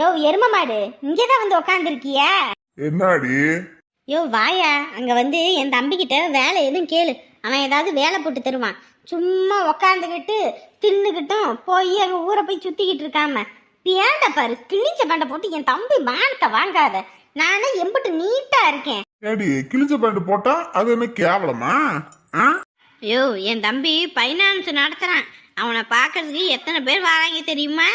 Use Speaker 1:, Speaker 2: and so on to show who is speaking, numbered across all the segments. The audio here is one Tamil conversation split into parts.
Speaker 1: யோ எரும மாடு இங்கதான் வந்து உக்காந்துருக்கிய.
Speaker 2: என்னாடி?
Speaker 1: யோ வாயா அங்க வந்து என் தம்பிக்கிட்ட வேலை எதுவும் கேளு. அவன் ஏதாவது வேலை போட்டு தருவான். சும்மா உக்காந்துக்கிட்டு தின்னுக்கிட்டும் போய் அங்க ஊரை போய் சுத்திக்கிட்டு இருக்காம. பேண்ட பாரு கிழிஞ்ச பேண்ட போட்டு என் தம்பி மானத்தை வாங்காத. நானே எம்பிட்டு நீட்டா இருக்கேன்.
Speaker 2: ஏடி கிழிஞ்ச பேண்ட் போட்டா அது என்ன கேவலமா?
Speaker 1: யோ என் தம்பி ஃபைனான்ஸ் நடத்துறான். அவனை பார்க்கறதுக்கு எத்தனை பேர் வராங்க தெரியுமா?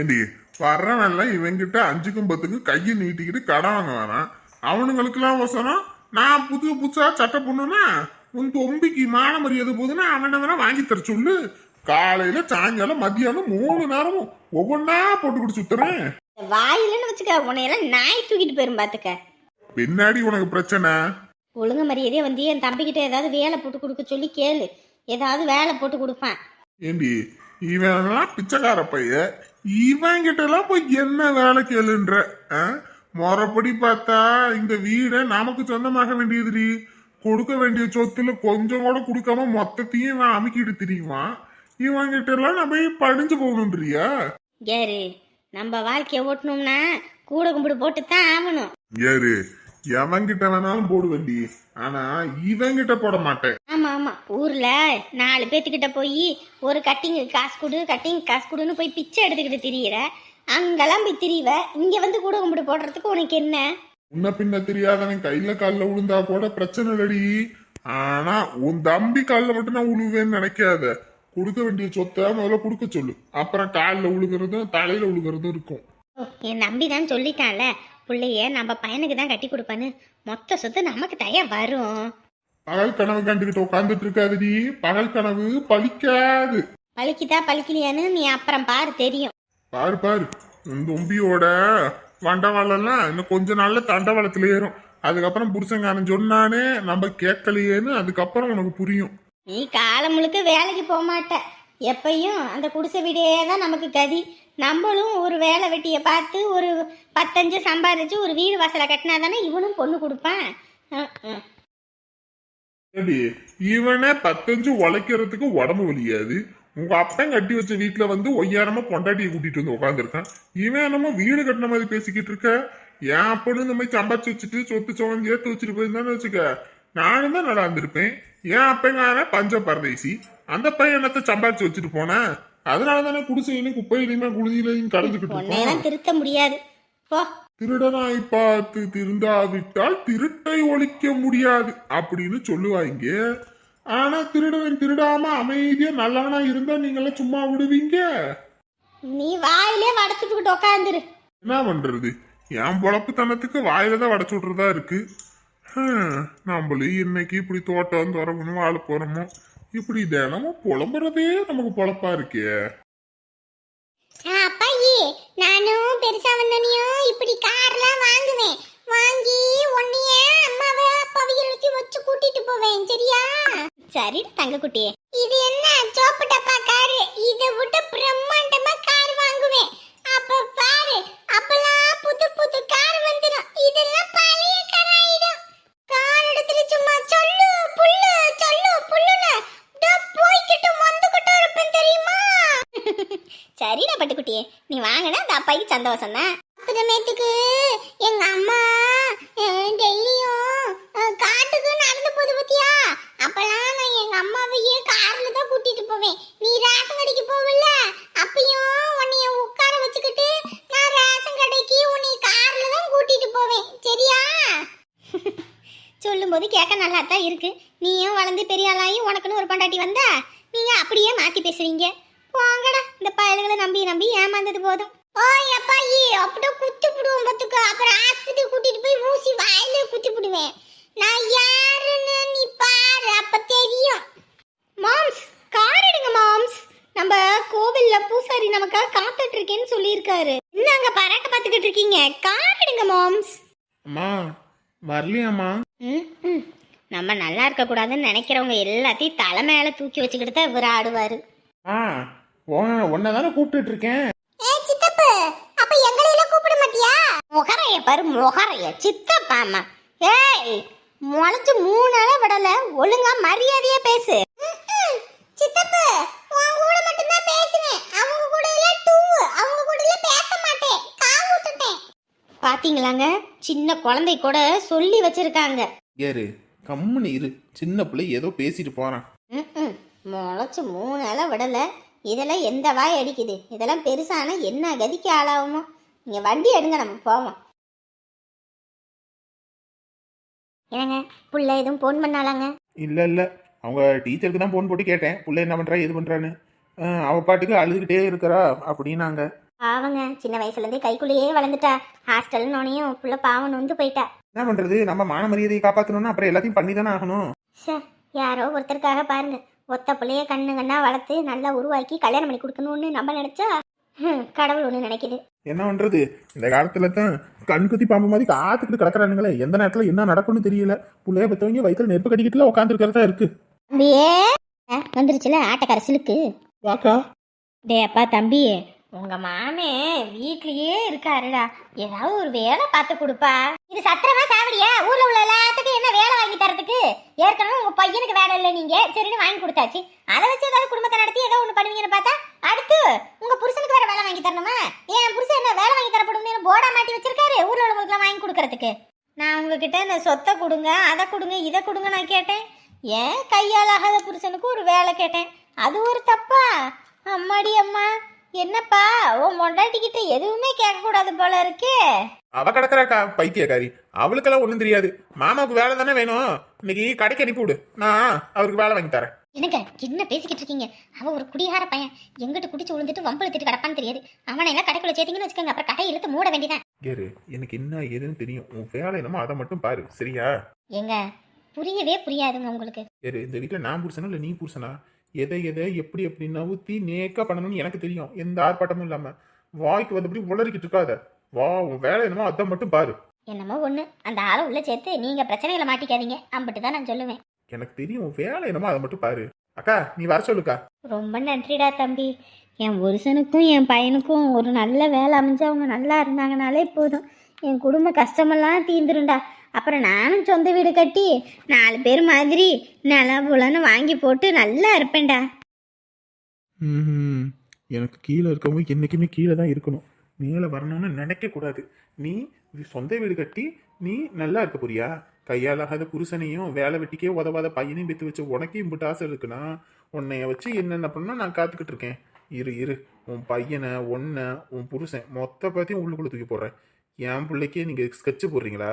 Speaker 2: ஏண்டி வர்றவன்லாம் இவங்கிட்ட அஞ்சுக்கும் பத்துக்கும் கையை நீட்டிக்கிட்டு கடன் வாங்க வேணாம் அவனுங்களுக்கெல்லாம் வசனம் நான் புது புதுசா சட்டை பொண்ணுனா உன் தொம்பிக்கு மான மரியாதை போதுன்னா அவனை வேணா வாங்கி தர சொல்லு. காலையில சாயங்காலம் மத்தியானம் மூணு நேரமும் ஒவ்வொன்னா போட்டுக்கிட்டு சுத்துறேன்.
Speaker 1: வாயிலன்னு வச்சுக்க உன்னையெல்லாம் நாய் தூக்கிட்டு போயிரும் பாத்துக்க.
Speaker 2: பின்னாடி உனக்கு பிரச்சனை?
Speaker 1: ஒழுங்கு மரியாதையே வந்து என் தம்பிக்கிட்ட ஏதாவது வேலை போட்டு கொடுக்க சொல்லி கேளு. ஏதாவது வேலை போட்டு கொடுப்பான்.
Speaker 2: ஏண்டி இவன்லாம் பிச்சைக்கார பைய இவன் கிட்ட எல்லாம் போய் என்ன வேலை கேளுன்ற? முறைப்படி பார்த்தா இந்த வீடை நமக்கு சொந்தமாக வேண்டியதுடி. கொடுக்க வேண்டிய சொத்துல கொஞ்சம் கூட கொடுக்காம மொத்தத்தையும் இவன் அமுக்கிட்டு தெரியுமா இவன் கிட்ட எல்லாம் நம்ம படிஞ்சு போகணுன்றியா
Speaker 1: யாரு நம்ம வாழ்க்கைய ஓட்டணும்னா கூட கும்பிடு போட்டு தான் ஆகணும்.
Speaker 2: ஏறு எவன் கிட்ட வேணாலும் போடுவேன்டி ஆனா இவன் கிட்ட போட மாட்டேன்.
Speaker 1: ஆமா ஆமா ஊர்ல நாலு பேத்துக்கிட்ட போய் ஒரு கட்டிங் காசு கொடு கட்டிங் காசு கொடுன்னு போய் பிச்சை எடுத்துக்கிட்டு திரியிற. அங்கெல்லாம் போய் திரிவ. இங்க வந்து கூட கும்பிடு போடுறதுக்கு உனக்கு என்ன?
Speaker 2: முன்ன பின்ன தெரியாதவன் கையில கால்ல விழுந்தா கூட பிரச்சனை இல்லடி. ஆனா உன் தம்பி கால்ல மட்டும் நான் உழுவேன்னு நினைக்காத. கொடுக்க வேண்டிய சொத்தை முதல்ல கொடுக்க சொல்லு. அப்புறம் காலில் உழுகிறதும் தலையில உழுகிறதும் இருக்கும்.
Speaker 1: என் நம்பி தான் சொல்லிட்டான்ல. பிள்ளைய நம்ம பையனுக்கு தான் கட்டி கொடுப்பான்னு. மொத்த சொத்து நமக்கு தயா வரும்.
Speaker 2: பகல் கனவு கண்டுகிட்டு உட்காந்துட்டு இருக்காதுடி பகல் கனவு பலிக்காது
Speaker 1: பழிக்குதா பழிக்கலையான்னு நீ அப்புறம் பாரு தெரியும்.
Speaker 2: பாரு பாரு. தொம்பியோட வண்டவாளம்லாம் இன்னும் கொஞ்ச நாள்ல தண்டவாளத்துல ஏறும். அதுக்கப்புறம் புருஷங்காரன் சொன்னானே நம்ம கேட்கலையேன்னு அதுக்கப்புறம் உனக்கு புரியும்.
Speaker 1: நீ காலம் முழுக்க வேலைக்கு போக மாட்ட. எப்பயும் அந்த குடிசை வீடே தான் நமக்கு கதி. நம்மளும் ஒரு வேலை வெட்டியை பார்த்து ஒரு பத்தஞ்சு சம்பாதிச்சு ஒரு வீடு வாசலை கட்டினா தானே இவனும் பொண்ணு கொடுப்பான்.
Speaker 2: ஏடி, இவனே பத்தஞ்சு உழைக்கிறதுக்கு உடம்பு வலியாது. உங்க அப்பன் கட்டி வச்ச வீட்டுல வந்து ஒய்யாரமா பொண்டாட்டியை கூட்டிட்டு வந்து உட்காந்துருக்கான் இவன் என்னமோ வீடு கட்டின மாதிரி பேசிக்கிட்டு இருக்க. என் அப்பனும் இந்த மாதிரி சம்பாதிச்சு வச்சுட்டு சொத்து சோகம் சேர்த்து வச்சுட்டு போயிருந்தான்னு வச்சுக்க. நானும் தான் நல்லா இருந்திருப்பேன். என் அப்பங்கார பஞ்ச பரதேசி அந்த பையன் என்னத்த சம்பாதிச்சு வச்சுட்டு போனேன் அதனால தானே குடிசையிலையும் குப்பையிலையுமே இருக்கோம்
Speaker 1: உன்னையெல்லாம் திருத்த முடியாது. போ.
Speaker 2: திருடனாய் பார்த்து திருந்தாவிட்டால் திருட்டை ஒழிக்க முடியாது அப்படின்னு சொல்லுவாங்க ஆனா திருடவன் திருடாம அமைதியா நல்லவனா இருந்தா நீங்களாம் சும்மா விடுவீங்க?
Speaker 1: நீ வாயிலே வடச்சுட்டுக்கிட்டு உட்காந்துரு
Speaker 2: என்ன பண்றது? என் பொழப்புத்தனத்துக்கு வாயில தான் வடச்சு விட்றதா இருக்கு. நம்மளும் இன்னைக்கு இப்படி தோட்டம் துறக்கணும் வாழ போறோமோ? இப்படி தினமும் புலம்புறதே நமக்கு பொழப்பா இருக்கே.
Speaker 1: நானும் பெருசா வந்தனையும் இப்படி கார்லாம் வாங்குவேன். வாங்கி உன்னைய அம்மாவை அப்பாவையும் வச்சு வச்சு கூட்டிட்டு போவேன் சரியா? சரி தங்கக்குட்டி இது என்ன? சோப்பு டப்பா காரு. இதை விட்டு பிரம்மாண்டமா கார் வாங்குவேன் அப்ப பாரு அப்பலாம் புது புது கார் வந்துடும் இதெல்லாம் பழைய கார் ஆயிடும் கார் இடத்துல சும்மா சொல்லு புல்லு சொல்லு புல்லுன்னு இதோ போய்கிட்டு வந்துகிட்டு இருப்பேன் தெரியுமா சரிடா பட்டுக்குட்டியே நீ வாங்கினா அந்த அப்பாய்க்கு சந்தோஷம் தான் அப்புறமேட்டுக்கு எங்க அம்மா டெய்லியும் காட்டுக்கு நடந்து போகுது பத்தியா அப்பெல்லாம் நான் எங்க அம்மாவையே கார்ல தான் கூட்டிட்டு போவேன் நீ ரேஷன் கடைக்கு போவல அப்பயும் உன்னைய உட்கார வச்சுக்கிட்டு நான் ரேஷன் கடைக்கு உன்னை கார்ல தான் கூட்டிட்டு போவேன் சரியா சொல்லும்போது கேட்க நல்லா தான் இருக்கு நீயும் வளர்ந்து பெரிய ஆளாகி உனக்குன்னு ஒரு பொண்டாட்டி வந்தா நீங்க அப்படியே மாத்தி பேசுறீங்க போங்கடா இந்த பயல்களை நம்பி நம்பி ஓய் அப்பாயி அப்படியே குத்தி விடுவோம் பத்துக்கு அப்புறம் ஆஸ்பத்திரி கூட்டிட்டு போய் ஊசி வாயில குத்தி விடுவேன் நான் யாருன்னு நீ பாரு அப்ப தெரியும். மாம்ஸ் கார் எடுங்க மாம்ஸ். நம்ம கோவில்ல பூசாரி நமக்காக காத்துட்டு இருக்கேன்னு சொல்லியிருக்காரு. என்ன அங்க பறக்க பார்த்துக்கிட்டு இருக்கீங்க? கார் எடுங்க மாம்ஸ்.
Speaker 2: அம்மா வரலையாம்மா.
Speaker 1: நம்ம நல்லா இருக்க கூடாதுன்னு நினைக்கிறவங்க எல்லாத்தையும் தலை மேல தூக்கி வச்சுக்கிட்டு தான் இவர் ஆடுவாரு.
Speaker 2: ஆ உன்னை தானே கூப்பிட்டு இருக்கேன்
Speaker 1: ஏ சித்தப்பு அப்ப எங்களையெல்லாம் கூப்பிட மாட்டியா முகரைய பாரு முகரைய சித்தப்பாமா ஏய் முளைச்சு மூணு நாளா விடல ஒழுங்கா மரியாதையா பேசு. சித்தப்பு உன் கூட மட்டும்தான் பேசுவேன். அவங்க கூட எல்லாம் அவங்க கூட எல்லாம் பேச மாட்டேன். காவுட்டு பாத்தீங்களாங்க? சின்ன குழந்தை கூட சொல்லி வச்சிருக்காங்க.
Speaker 2: ஏறு கம்முன்னு இரு. சின்ன பிள்ளை ஏதோ பேசிட்டு போறான்.
Speaker 1: முளைச்சு மூணு இலை விடல. இதெல்லாம் எந்த வாய் அடிக்குது? இதெல்லாம் பெருசான என்ன கதிக்கு ஆளாகுமோ? நீங்க வண்டி எடுங்க நம்ம போவோம். என்னங்க புள்ள எதுவும் ஃபோன் பண்ணாலாங்க?
Speaker 2: இல்ல இல்ல. அவங்க டீச்சருக்கு தான் போன் போட்டு கேட்டேன். புள்ள என்ன பண்றா எது பண்றான்னு. அஹ், அவ பாட்டுக்கு அழுதுகிட்டே இருக்கிறா அப்படின்னாங்க.
Speaker 1: பாவங்க சின்ன வயசுல இருந்தே கைக்குள்ளேயே வளர்ந்துட்டா. ஹாஸ்டல்னோனையும் புள்ள பாவம் நொந்து போயிட்டா.
Speaker 2: என்ன பண்றது? நம்ம மான மரியாதையை காப்பாத்தணும்னா அப்புறம் எல்லாத்தையும் பண்ணி தானே ஆகணும்.
Speaker 1: சார் யாரோ ஒருத்தருக்காக பாருங்க. ஒத்த பிள்ளைய கண்ணு கண்ணா வளர்த்து நல்லா உருவாக்கி கல்யாணம் பண்ணி கொடுக்கணும்னு நம்ம நினைச்சா ஹம், கடவுள் ஒன்று நினைக்குது.
Speaker 2: என்ன பண்றது இந்த காலத்துல தான் கண் குத்தி பாம்பு மாதிரி காத்துக்கிட்டு கிடக்குறானுங்களே. எந்த நேரத்துல என்ன நடக்கும்னு தெரியல. புள்ளைய பத்தவங்க வயித்துல நெருப்பு கட்டிக்கிட்டுல உட்காந்துருக்கிறதா இருக்கு.
Speaker 1: வந்துருச்சுல ஆட்டக்கார சிலுக்கு.
Speaker 2: வாக்கா.
Speaker 1: டே அப்பா தம்பி. உங்கள் மாமே வீட்லேயே இருக்காருடா. ஏதாவது ஒரு வேலை பார்த்து கொடுப்பா. இது சத்திரமா சாவடியா? ஊரில் உள்ள எல்லாத்துக்கும் என்ன வேலை வாங்கி தரதுக்கு? ஏற்கனவே உங்கள் பையனுக்கு வேலை இல்லை நீங்கள் சரின்னு வாங்கி கொடுத்தாச்சு. அதை வச்சு ஏதாவது குடும்பத்தை நடத்தி ஏதோ ஒன்று பண்ணுவீங்கன்னு பார்த்தா அடுத்து உங்கள் புருஷனுக்கு வேற வேலை வாங்கி தரணுமா? ஏன் புருஷன் என்ன வேலை வாங்கி தரப்படும்னு போர்டா மாட்டி வச்சிருக்காரு? ஊரில் உள்ளவங்களுக்குலாம் வாங்கி கொடுக்கறதுக்கு. நான் உங்ககிட்ட இந்த சொத்தை கொடுங்க அதை கொடுங்க இதை கொடுங்க நான் கேட்டேன். ஏன் கையால் ஆகாத புருஷனுக்கு ஒரு வேலை கேட்டேன். அது ஒரு தப்பா? அம்மாடி அம்மா. என்னப்பா உன் மொண்டாட்டிக்கிட்ட எதுவுமே கேட்கக்கூடாது போல இருக்கே.
Speaker 2: அவ கிடக்குறாக்கா பைத்தியக்காரி. அவளுக்கெல்லாம் ஒண்ணும் தெரியாது. மாமாவுக்கு வேலை தானே வேணும். இன்னைக்கு கடைக்கு அனுப்பி விடு. நான் அவருக்கு வேலை வாங்கி தரேன்.
Speaker 1: என்னங்க என்ன பேசிக்கிட்டு இருக்கீங்க? அவ ஒரு குடிகார பையன். எங்கிட்ட குடிச்சு விழுந்துட்டு வம்பு இழுத்துட்டு கிடப்பான்னு தெரியாது. அவனை எல்லாம் கடைக்குள்ள சேர்த்தீங்கன்னு வச்சுக்கோங்க. அப்புறம் கடை இழுத்து மூட வேண்டியதான்
Speaker 2: ஏறு எனக்கு என்ன ஏதுன்னு தெரியும். உன் வேலை என்னமோ அதை மட்டும் பாரு. சரியா?
Speaker 1: ஏங்க புரியவே புரியாதுங்க உங்களுக்கு.
Speaker 2: ஏறு இந்த வீட்டில் நான் புருஷனா இல்லை நீ புருஷனா? எதை எதை எப்படி எப்படி நவுத்தி நேக்கா பண்ணணும்னு எனக்கு தெரியும். எந்த ஆர்ப்பாட்டமும் இல்லாம. வாய்க்கு வந்தபடி உளறிக்கிட்டு இருக்காத. வா உன் வேலை என்னமோ அதை மட்டும் பாரு.
Speaker 1: என்னமோ ஒண்ணு. அந்த ஆளை உள்ள சேர்த்து நீங்க பிரச்சனைகளை மாட்டிக்காதீங்க. அம்பிட்டு தான் நான் சொல்லுவேன்.
Speaker 2: எனக்கு தெரியும் உன் வேலை என்னமோ அதை மட்டும் பாரு. அக்கா நீ வர சொல்லுக்கா.
Speaker 1: ரொம்ப நன்றிடா தம்பி. என் புருஷனுக்கும் என் பையனுக்கும் ஒரு நல்ல வேலை அமைஞ்சு அவங்க நல்லா இருந்தாங்கனாலே போதும். என் குடும்ப கஷ்டமெல்லாம் தீந்துரும்டா அப்புறம் நானும் சொந்த வீடு கட்டி நாலு பேர் மாதிரி நிலபுலன்னு வாங்கி போட்டு நல்லா இருப்பேன்டா.
Speaker 2: எனக்கு கீழே இருக்கவங்க என்றைக்குமே கீழே தான் இருக்கணும். மேலே வரணும்னு நினைக்க கூடாது நீ சொந்த வீடு கட்டி நீ நல்லா இருக்க போறியா? கையாலாகாத புருஷனையும் வேலை வெட்டிக்கே உதவாத பையனையும் பெற்று வச்ச உனக்கே இப்படி ஆசை இருக்குன்னா உன்னைய வச்சு என்னென்ன பண்ணா நான் காத்துக்கிட்டு இருக்கேன். இரு இரு. உன் பையனை ஒன்றை உன் புருஷன் மொத்த பற்றியும் உள்ளுக்குள்ள தூக்கி போடுறேன். என் பிள்ளைக்கே நீங்க ஸ்கெட்ச் போடுறீங்களா?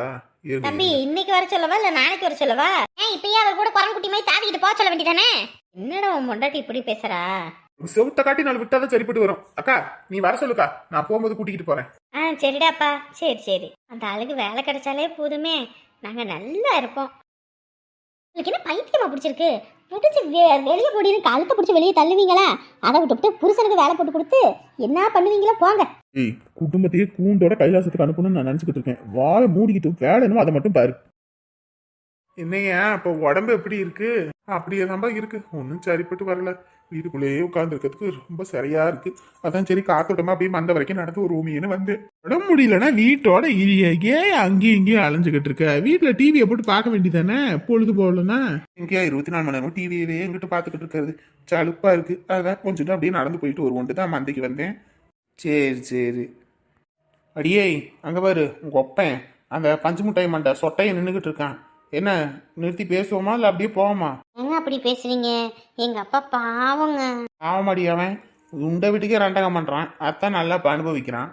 Speaker 1: தம்பி. இன்னைக்கு வர சொல்லவா இல்ல நாளைக்கு வர சொல்லவா? ஏன் இப்பயே அவர் கூட குரங்குட்டி மாதிரி தாவிக்கிட்டு போக சொல்ல வேண்டியதானே? என்னடா உன் பொண்டாட்டி இப்படி பேசுறா?
Speaker 2: செவுத்த காட்டி நாலு விட்டாதான் சரிப்பட்டு வரும். அக்கா நீ வர சொல்லுக்கா. நான் போகும்போது கூட்டிக்கிட்டு போறேன்.
Speaker 1: ஆ சரிடாப்பா. சரி சரி. அந்த ஆளுக்கு வேலை கிடைச்சாலே போதுமே. நாங்க நல்லா இருப்போம். உங்களுக்கு என்ன பைத்தியமா பிடிச்சிருக்கு? பிடிச்சி வெளியே போடின்னு கழுத்தை பிடிச்சி வெளியே தள்ளுவீங்களா? அதை விட்டுவிட்டு புருஷனுக்கு வேலை போட்டு கொடுத்து என்ன பண்ணுவீங்களோ போங்க.
Speaker 2: ஏய் குடும்பத்தையே கூண்டோட கைலாசத்துக்கு அனுப்பணும்னு நான் நினச்சிக்கிட்டு இருக்கேன். வாயை மூடிக்கிட்டு வேலை என்னமோ அதை மட்டும் பாரு. என்னையா இப்போ உடம்பு எப்படி இருக்கு? அப்படியே தான்பா இருக்கு. ஒன்றும் சரிப்பட்டு வரல. வீட்டுக்குள்ளேயே உட்காந்துருக்கிறதுக்கு ரொம்ப சரியா இருக்கு. அதான் சரி காத்தோட்டமா அப்படியே மந்த வரைக்கும் நடந்து ஒரு ரூமின்னு வந்து உடம்பு முடியலன்னா வீட்டோட இரிய அங்கேயும் இங்கேயும் அலைஞ்சுக்கிட்டு இருக்க. வீட்டுல டிவியை போட்டு பார்க்க வேண்டியதானே? பொழுது போகலன்னா? எங்கேயா இருபத்தி நாலு மணி நேரம் டிவியவே எங்கிட்ட பார்த்துக்கிட்டு இருக்கிறது? சலுப்பா இருக்கு. அதான் கொஞ்சம் அப்படியே நடந்து போயிட்டு வருவோன்ட்டு தான் மந்தைக்கு வந்தேன். சரி சரி. அடியே அங்கே பாரு உங்கள் ஒப்பன். அந்த பஞ்சு முட்டாய் மண்டை சொட்டையை நின்றுக்கிட்டு இருக்கான். என்ன நிறுத்தி பேசுவோமா இல்லை அப்படியே போவோமா?
Speaker 1: என்ன அப்படி பேசுறீங்க? எங்க அப்பா பாவங்க.
Speaker 2: ஆமாடி அவன். உண்டை வீட்டுக்கே ரெண்டகம் பண்ணுறான் அதான் நல்லா இப்ப அனுபவிக்கிறான்.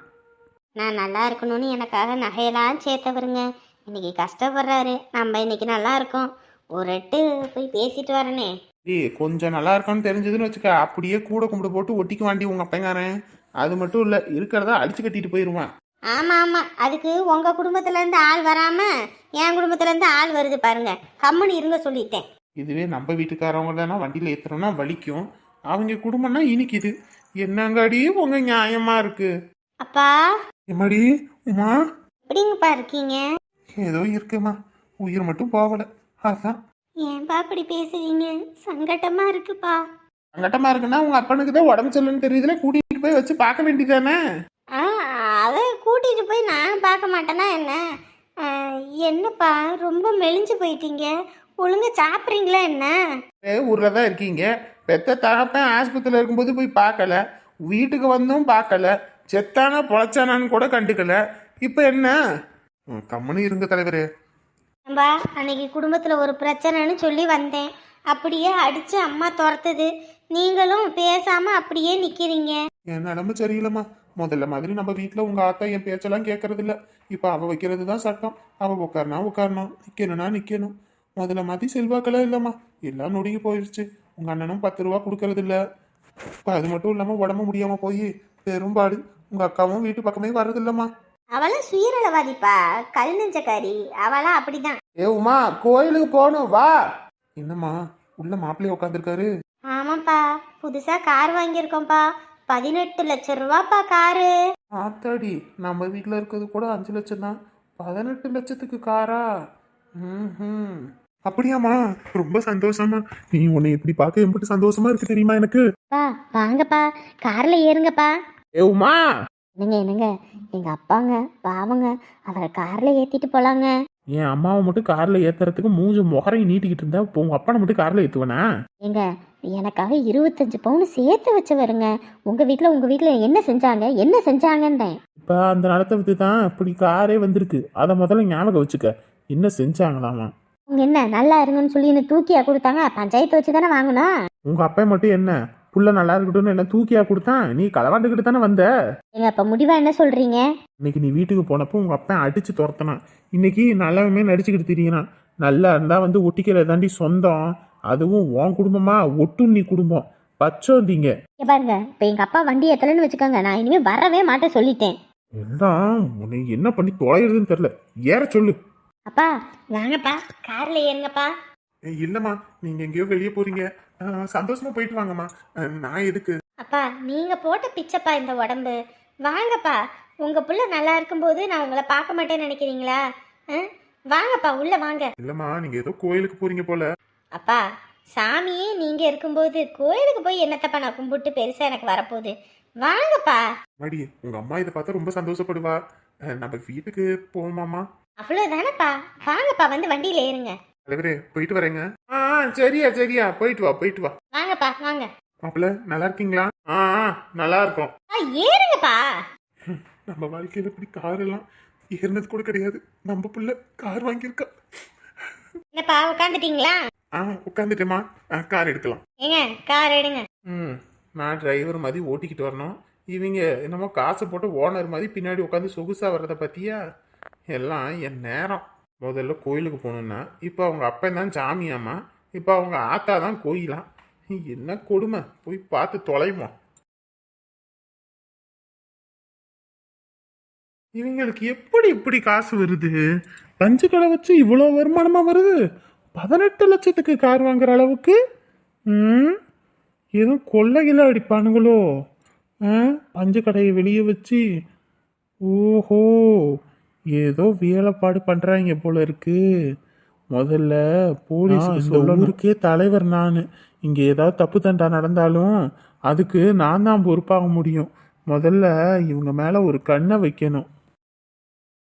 Speaker 1: நான் நல்லா இருக்கணும்னு எனக்காக நகையெல்லாம் சேர்த்தவருங்க. இன்னைக்கு கஷ்டப்படுறாரு. நம்ம இன்னைக்கு நல்லா இருக்கோம். ஒரு எட்டு போய் பேசிட்டு வரனே.
Speaker 2: ஏய் கொஞ்சம் நல்லா இருக்கான்னு தெரிஞ்சதுன்னு வச்சுக்க அப்படியே கூட கும்பிடு போட்டு ஒட்டிக்கு வாண்டி உங்கள் அப்பங்காரன் அது மட்டும் இல்லை இருக்கிறத அடிச்சு கட்டிட்டு போயிடுவான்
Speaker 1: ஆமா ஆமா. அதுக்கு உங்க குடும்பத்துல இருந்து ஆள் வராம என் குடும்பத்துல இருந்து ஆள் வருது பாருங்க. கம்முன்னு இருங்க சொல்லிட்டேன்.
Speaker 2: இதுவே நம்ம வீட்டுக்காரவங்களனா வண்டியில் ஏற்றுறோம்னா வலிக்கும். அவங்க குடும்பம்னா இனிக்குது. என்னங்காடி உங்க நியாயமா இருக்கு?
Speaker 1: அப்பா.
Speaker 2: எம்மாடி உமா?
Speaker 1: எப்படிங்கப்பா இருக்கீங்க?
Speaker 2: ஏதோ இருக்குமா. உயிர் மட்டும் போகல. அதான்.
Speaker 1: ஏன்பா இப்படி பேசுறீங்க? சங்கட்டமா இருக்குப்பா.
Speaker 2: சங்கட்டமா இருக்குன்னா உங்க அப்பனுக்கு தான் உடம்பு சொல்லுன்னு தெரியுதுல கூட்டிட்டு போய் வச்சு பார்க்க வேண்டியதானே
Speaker 1: ஆ அதை கூட்டிட்டு போய் நான் பார்க்க மாட்டேனா என்ன? என்னப்பா ரொம்ப மெலிஞ்சு போயிட்டீங்க. ஒழுங்கா சாப்பிட்றீங்களா என்ன?
Speaker 2: ஊர்ல தான் இருக்கீங்க. பெத்த தகப்பன் ஆஸ்பத்திரியில் இருக்கும்போது போய் பார்க்கல. வீட்டுக்கு வந்தும் பார்க்கல. செத்தானா பொழைச்சானான்னு கூட கண்டுக்கல. இப்ப என்ன? ம், கம்முன்னு இருங்க தலைவரே.
Speaker 1: அன்னைக்கு குடும்பத்தில் ஒரு பிரச்சனைன்னு சொல்லி வந்தேன். அப்படியே அடிச்சு அம்மா துரத்துது. நீங்களும் பேசாம அப்படியே நிக்கிறீங்க.
Speaker 2: என் நிலமை சரியில்லைம்மா. முதல்ல மாதிரி நம்ம வீட்டில் உங்க ஆத்தா என் பேச்செல்லாம் கேட்கறது இல்ல இப்போ அவ வைக்கிறது தான் சட்டம். அவ உட்காரனா உட்காரணும் நிக்கணும்னா நிக்கணும். முதல்ல மாதிரி செல்வாக்கெல்லாம் இல்லைம்மா. எல்லாம் நொடிங்கி போயிடுச்சு உங்க அண்ணனும் பத்து ரூபா கொடுக்கறது இல்ல இப்போ அது மட்டும் இல்லாம உடம்பு முடியாம போய் பெரும்பாடு உங்க அக்காவும் வீட்டு பக்கமே வர்றது இல்லம்மா
Speaker 1: அவளும் சுயநலவாதிப்பா. கல் நெஞ்சக்காரி. அவளாம் அப்படிதான்.
Speaker 2: ஏ உமா கோயிலுக்கு போகணும். வா. என்னம்மா உள்ள மாப்பிள்ளைய உட்காந்துருக்காரு
Speaker 1: ஆமாப்பா புதுசா கார் வாங்கியிருக்கோம்ப்பா. பதினெட்டு லட்சம் ரூபாப்பா காரு.
Speaker 2: ஆத்தாடி நம்ம வீட்டில் இருக்கிறது கூட அஞ்சு லட்சம் தான். பதினெட்டு லட்சத்துக்கு காரா? ம் அப்படியாம்மா ரொம்ப சந்தோஷமா நீ உன்னை இப்படி பார்க்க எம்பிட்டு சந்தோஷமா இருக்கு தெரியுமா எனக்கு?
Speaker 1: பா வாங்கப்பா. கார்ல ஏறுங்கப்பா.
Speaker 2: ஏ உமா!
Speaker 1: என்னங்க என்னங்க? எங்க அப்பாங்க பாவங்க அவரை கார்ல ஏத்திட்டு போலாங்க.
Speaker 2: என் அம்மாவை மட்டும் கார்ல ஏத்துறதுக்கு மூஞ்சி முகரையும் நீட்டிக்கிட்டு இருந்தா இப்போ உங்க அப்பனை மட்டும் கார்ல ஏத்துவனா?
Speaker 1: ஏங்க எனக்காக இருபத்தஞ்சு பவுன் சேர்த்து வச்சவருங்க. உங்க வீட்ல உங்க வீட்ல என்ன செஞ்சாங்க? என்ன செஞ்சாங்கன்றேன்.
Speaker 2: இப்போ அந்த நிலத்தை வித்து தான் இப்படி காரே வந்திருக்கு. அதை முதல்ல ஞாபகம் வச்சுக்க. என்ன செஞ்சாங்களாமா?
Speaker 1: உங்க என்ன நல்லா இருங்கன்னு சொல்லி என்ன தூக்கியா கொடுத்தாங்க? பஞ்சாயத்து வச்சு தானே வாங்கணும்
Speaker 2: உங்க அப்பா மட்டும் என்ன? புள்ள நல்லா இருக்கட்டும்னு என்ன தூக்கியா கொடுத்தான் நீ களவாண்டுக்கிட்டு தானே வந்த?
Speaker 1: ஏங்க அப்ப முடிவா என்ன சொல்றீங்க?
Speaker 2: இன்னைக்கு நீ வீட்டுக்கு போனப்போ உங்க அப்பா அடிச்சு துரத்தினான். இன்னைக்கு நல்லவமே நடிச்சுக்கிட்டு திரியிறான் நல்லா இருந்தா வந்து ஒட்டிக்கிறது தாண்டி சொந்தம். அதுவும் உன் குடும்பமா? ஒட்டுண்ணி குடும்பம். பச்சோந்தீங்க.
Speaker 1: இங்க பாருங்க இப்ப எங்க அப்பா வண்டி ஏத்தலன்னு வச்சுக்கோங்க. நான் இனிமே வரவே மாட்டேன் சொல்லிட்டேன்.
Speaker 2: எல்லாம் உன்னை என்ன பண்ணி தொலைகிறதுன்னு தெரியல. ஏற சொல்லு.
Speaker 1: அப்பா வாங்கப்பா. கார்ல ஏறுங்கப்பா.
Speaker 2: இல்லம்மா. நீங்க எங்கேயோ வெளியே போறீங்க. சந்தோஷமா போயிட்டு வாங்கம்மா. நான் எதுக்கு?
Speaker 1: அப்பா நீங்க போட்ட பிச்சப்பா இந்த உடம்பு. வாங்கப்பா உங்க புள்ள நல்லா இருக்கும்போது நான் உங்களை பார்க்க மாட்டேன்னு நினைக்கிறீங்களா? வாங்கப்பா உள்ள வாங்க.
Speaker 2: இல்லம்மா நீங்க ஏதோ கோயிலுக்கு போறீங்க போல.
Speaker 1: அப்பா சாமியே நீங்க இருக்கும்போது கோயிலுக்கு போய் என்னத்தப்பா நான் கும்பிட்டு பெருசா எனக்கு வரப்போகுது. வாங்கப்பா.
Speaker 2: மடி உங்க அம்மா இதை பார்த்தா ரொம்ப சந்தோஷப்படுவா. நம்ம வீட்டுக்கு போவோமாமா
Speaker 1: அவ்வளோதானப்பா வாங்கப்பா வந்து வண்டியில ஏறுங்க.
Speaker 2: தலைவரே போயிட்டு வரேங்க. ஆ சரியா சரியா. போயிட்டு வா போயிட்டு வா.
Speaker 1: வாங்கப்பா வாங்க.
Speaker 2: மாப்பிள்ள நல்லா இருக்கீங்களா? ஆ ஆ, நல்லா இருக்கோம்.
Speaker 1: ஆ, ஏறுங்கப்பா.
Speaker 2: நம்ம வாழ்க்கையில இப்படி கார் எல்லாம் ஏறினது கூட கிடையாது. நம்ம புள்ள கார் வாங்கியிருக்கா.
Speaker 1: என்னப்பா உட்காந்துட்டீங்களா
Speaker 2: ஆ உட்காந்துட்டேமா கார் எடுக்கலாம்.
Speaker 1: ஏங்க கார் எடுங்க.
Speaker 2: ம் நான் டிரைவர் மாதிரி ஓட்டிக்கிட்டு வரணும். இவங்க என்னமோ காசை போட்டு ஓனர் மாதிரி பின்னாடி உட்காந்து சொகுசா வர்றதை பத்தியா எல்லாம் என் நேரம். முதல்ல கோயிலுக்கு போகணுன்னா இப்போ அவங்க அப்பன் தான் சாமியாம்மா இப்போ அவங்க ஆத்தா தான் கோயிலாம். என்ன கொடுமை? போய் பார்த்து தொலைமா இவங்களுக்கு எப்படி இப்படி காசு வருது? பஞ்சு கடை வச்சு இவ்வளோ வருமானமாக வருது? பதினெட்டு லட்சத்துக்கு கார் வாங்குற அளவுக்கு? ம்? எதுவும் கொள்ளையில அடிப்பானுங்களோ? ஆ? பஞ்சு கடையை வெளியே வச்சு? ஓஹோ! ஏதோ வேலைப்பாடு பண்ணுறாங்க போல இருக்கு. முதல்ல போலீஸ் இந்த ஊருக்கே தலைவர் நான். இங்க ஏதாவது தப்பு தண்டா நடந்தாலும் அதுக்கு நான் தான் பொறுப்பாக முடியும். முதல்ல இவங்க மேல ஒரு கண்ணை வைக்கணும்.